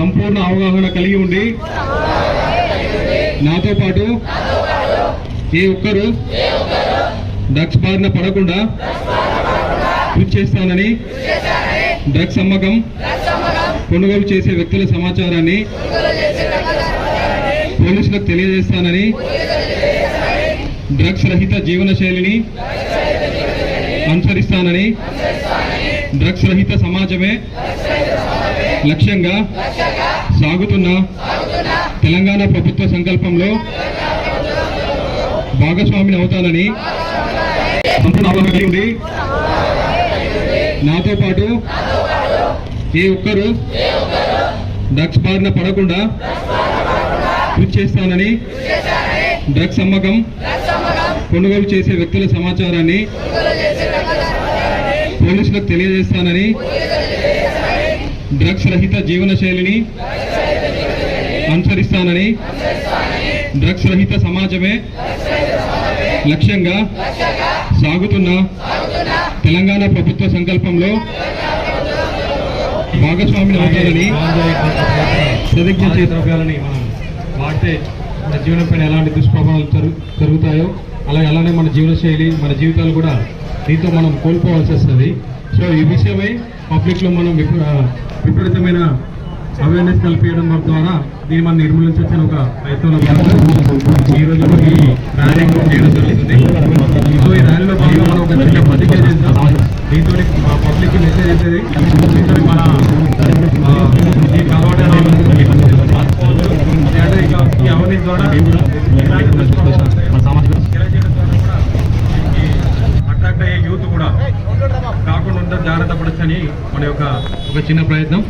సంపూర్ణ అవగాహన కలిగి ఉండి నాతో పాటు ఏ ఒక్కరు డ్రగ్స్ బారిన పడకుండా కృషి చేస్తానని డ్రగ్స్ అమ్మకం కొనుగోలు చేసే వ్యక్తుల సమాచారాన్ని పోలీసులకు తెలియజేస్తానని డ్రగ్స్ రహిత జీవన శైలిని అనుసరిస్తానని డ్రగ్స్ రహిత సమాజమే లక్ష్యంగా సాగుతున్న తెలంగాణ ప్రభుత్వ సంకల్పంలో భాగస్వామిని అవుతానని ఉంది నాతో పాటు ఏ ఒక్కరు డ్రగ్స్ బారిన పడకుండా కృషి చేస్తానని డ్రగ్స్ అమ్మకం కొనుగోలు చేసే వ్యక్తుల సమాచారాన్ని పోలీసులకు తెలియజేస్తానని డ్రగ్స్ రహిత జీవన శైలిని అనుసరిస్తానని డ్రగ్స్ రహిత సమాజమే లక్ష్యంగా సాగుతున్న తెలంగాణ ప్రభుత్వ సంకల్పంలో భాగస్వామిని అవుతానని ప్రతిజ్ఞ ద్రవ్యాలని మనం వాడితే మన జీవనం పైన ఎలాంటి దుష్ప్రభావాలు జరు- జరుగుతాయో అలాగే అలానే మన జీవన శైలి మన జీవితాలు కూడా దీంతో మనం కోల్పోవాల్సి వస్తుంది. సో ఈ విషయమై పబ్లిక్లో మనం విపరీతమైన అవేర్నెస్ కల్పించడం ద్వారా దీన్ని మనం నిర్మూలించవచ్చని ఒక ప్రయత్నంలో ఈ రోజు ఈ ర్యాలీ చేయడం జరుగుతుంది. సో ఈ ర్యాలీలో భాగంగా మనం ఒక చిన్న పత్రిక చేస్తాం దీంతో పబ్లిక్ మెసేజ్ చేసేది దీంతో మన ఆ, ఈ కలవడం అనేది అంటే ఇక ఈ అవినీతి ద్వారా ఇలాంటి దుష్ప్రభావాలు తెలియజేయడం ద్వారా కూడా ఈ అని మన యొక్క ఒక చిన్న ప్రయత్నం.